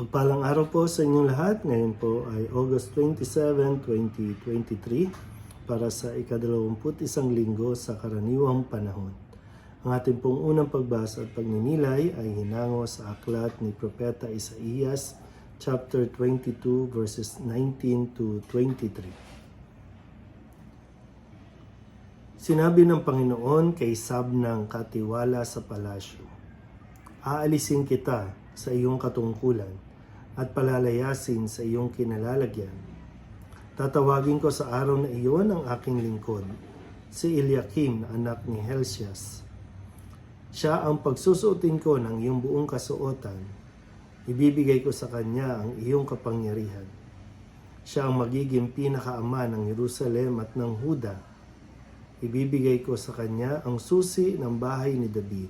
Mapagpalang araw po sa inyong lahat. Ngayon po ay August 27, 2023 para sa ikadalawamput isang linggo sa karaniwang panahon. Ang ating pong unang pagbasa at pagninilay ay hinango sa aklat ni Propeta Isaías chapter 22 verses 19 to 23. Sinabi ng Panginoon kay Sabnang katiwala sa palasyo, Aalisin kita sa iyong katungkulan at palalayasin sa iyong kinalalagyan. Tatawagin ko sa araw na iyon ang aking lingkod, si Eliakim na anak ni Helsias. Siya ang pagsusuotin ko ng iyong buong kasuotan. Ibibigay ko sa kanya ang iyong kapangyarihan. Siya ang magiging pinakaama ng Jerusalem at ng Huda. Ibibigay ko sa kanya ang susi ng bahay ni David.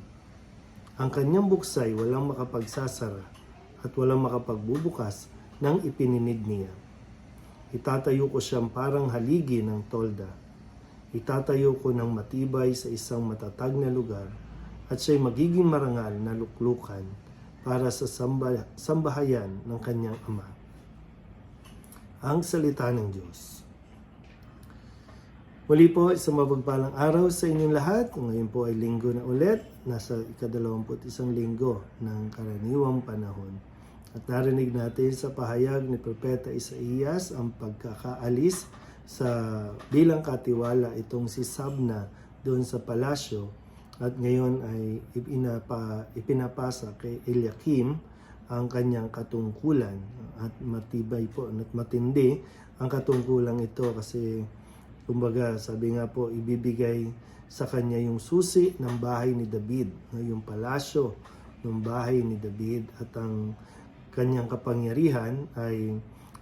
Ang kanyang buksay walang makapagsasara at walang makapagbubukas ng ipininid niya. Itatayo ko siyang parang haligi ng tolda. Itatayo ko ng matibay sa isang matatag na lugar at siya'y magiging marangal na luklukan para sa samba, sambahayan ng kanyang ama. Ang salita ng Diyos. Muli po, isang mapagpalang araw sa inyong lahat. Ngayon po ay linggo na ulit. Nasa ikadalawamput isang linggo ng karaniwang panahon. At narinig natin sa pahayag ni Propeta Isaías ang pagkakaalis sa bilang katiwala itong si Sabna doon sa palasyo. At ngayon ay ipinapa, ipinapasa kay Eliakim ang kanyang katungkulan. At matibay po at matindi ang katungkulan ito kasi Kumbaga, sabi nga po, ibibigay sa kanya yung susi ng bahay ni David, yung palasyo ng bahay ni David. At ang kanyang kapangyarihan ay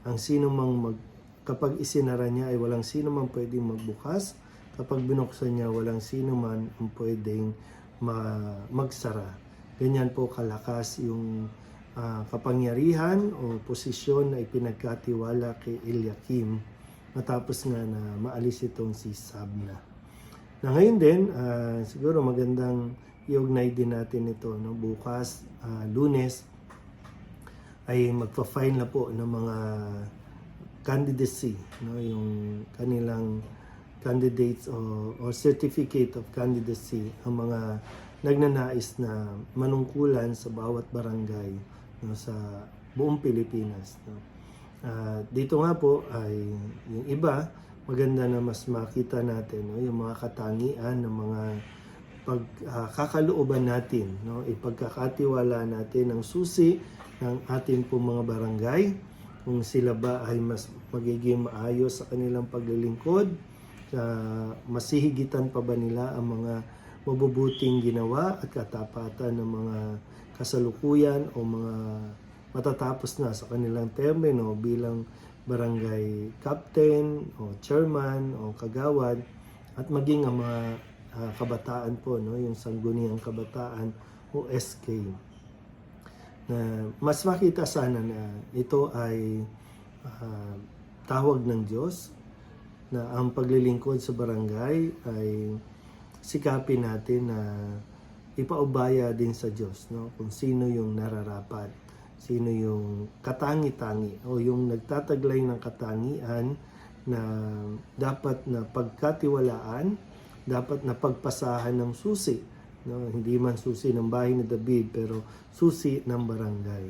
ang sino mang mag, kapag isinara niya ay walang sino man pwedeng magbukas, kapag binuksan niya walang sino man ang pwedeng ma, magsara. Ganyan po kalakas yung ah, kapangyarihan o posisyon na ipinagkatiwala kay Eliakim matapos nga na maalis itong si Sabna. Na ngayon din, ah, siguro magandang i-ugnay din natin ito. No? Bukas, ah, lunes, ay magpa-file na po ng mga candidacy, no? yung kanilang candidates o, o certificate of candidacy ang mga nagnanais na manungkulan sa bawat barangay no, sa buong Pilipinas. No? Ah, dito nga po ay yung iba, maganda na mas makita natin no, yung mga katangian ng mga pagkakalooban natin, no, ipagkakatiwala natin ang susi ng ating po mga barangay, kung sila ba ay mas magiging maayos sa kanilang paglilingkod, uh, masihigitan pa ba nila ang mga mabubuting ginawa at katapatan ng mga kasalukuyan o mga matatapos na sa kanilang termino bilang barangay captain o chairman o kagawad at maging ang mga ah, kabataan po no? Yung sangguniang kabataan o SK na mas makita sana na ito ay ah, tawag ng Diyos na ang paglilingkod sa barangay ay sikapin natin na ipaubaya din sa Diyos no? Kung sino yung nararapat sino yung katangi-tangi o yung nagtataglay ng katangian na dapat na pagkatiwalaan, dapat na pagpasahan ng susi. No? Hindi man susi ng bahay ni David, pero susi ng barangay.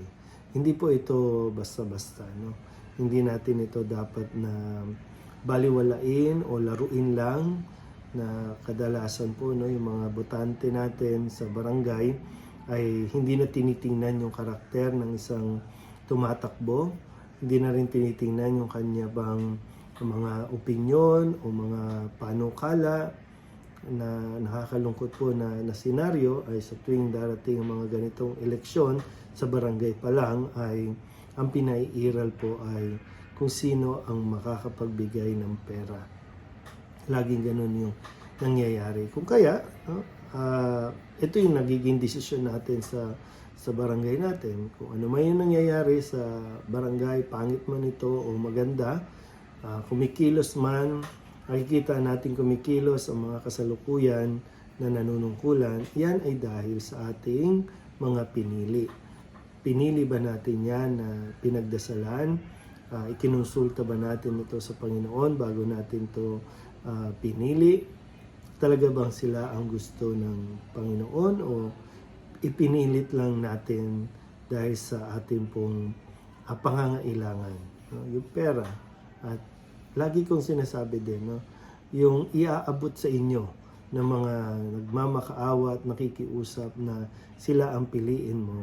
Hindi po ito basta-basta. No? Hindi natin ito dapat na baliwalain o laruin lang na kadalasan po no yung mga botante natin sa barangay ay hindi na tinitingnan yung karakter ng isang tumatakbo, hindi na rin tinitingnan yung kanya bang mga opinyon o mga panukala na nakakalungkot po na, na senaryo ay sa tuwing darating ang mga ganitong eleksyon sa barangay pa lang ay ang pinaiiral po ay kung sino ang makakapagbigay ng pera. Laging ganun yung nangyayari. Kung kaya, no, ah, ito yung nagiging desisyon natin sa sa barangay natin. Kung ano man yung nangyayari sa barangay, pangit man ito o maganda, ah, kumikilos man, nakikita natin kumikilos ang mga kasalukuyan na nanunungkulan, yan ay dahil sa ating mga pinili. pinili ba natin yan na pinagdasalan? Ah, ikinonsulta ba natin ito sa Panginoon bago natin to ah, pinili? Talaga bang sila ang gusto ng Panginoon o ipinilit lang natin dahil sa ating pong ah, pangangailangan? No? Yung pera. At lagi kong sinasabi din, no? yung iaabot sa inyo ng mga nagmamakaawa at nakikiusap na sila ang piliin mo,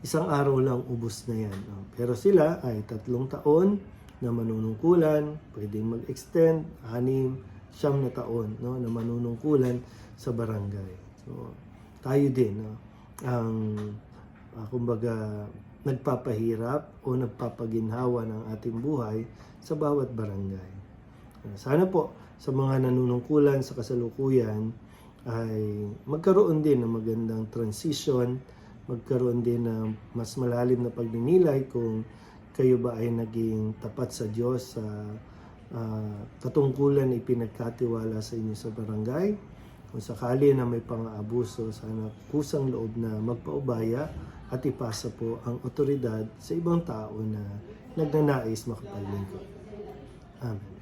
isang araw lang ubos na yan. no? Pero sila ay tatlong taon na manunungkulan, pwedeng mag-extend, anim, siyam na taon no, na manunungkulan sa barangay. So, tayo din, no, ang, ah, kumbaga, nagpapahirap o nagpapaginhawa ng ating buhay sa bawat barangay. Sana po sa mga nanunungkulan sa kasalukuyan ay magkaroon din ng magandang transition, magkaroon din ng mas malalim na pagninilay kung kayo ba ay naging tapat sa Diyos sa ah, katungkulan na ipinagkatiwala sa inyo sa barangay. Kung sakali na may pang-aabuso, sana kusang loob na magpaubaya at ipasa po ang otoridad sa ibang tao na nagnanais makapaglingkod. Amen.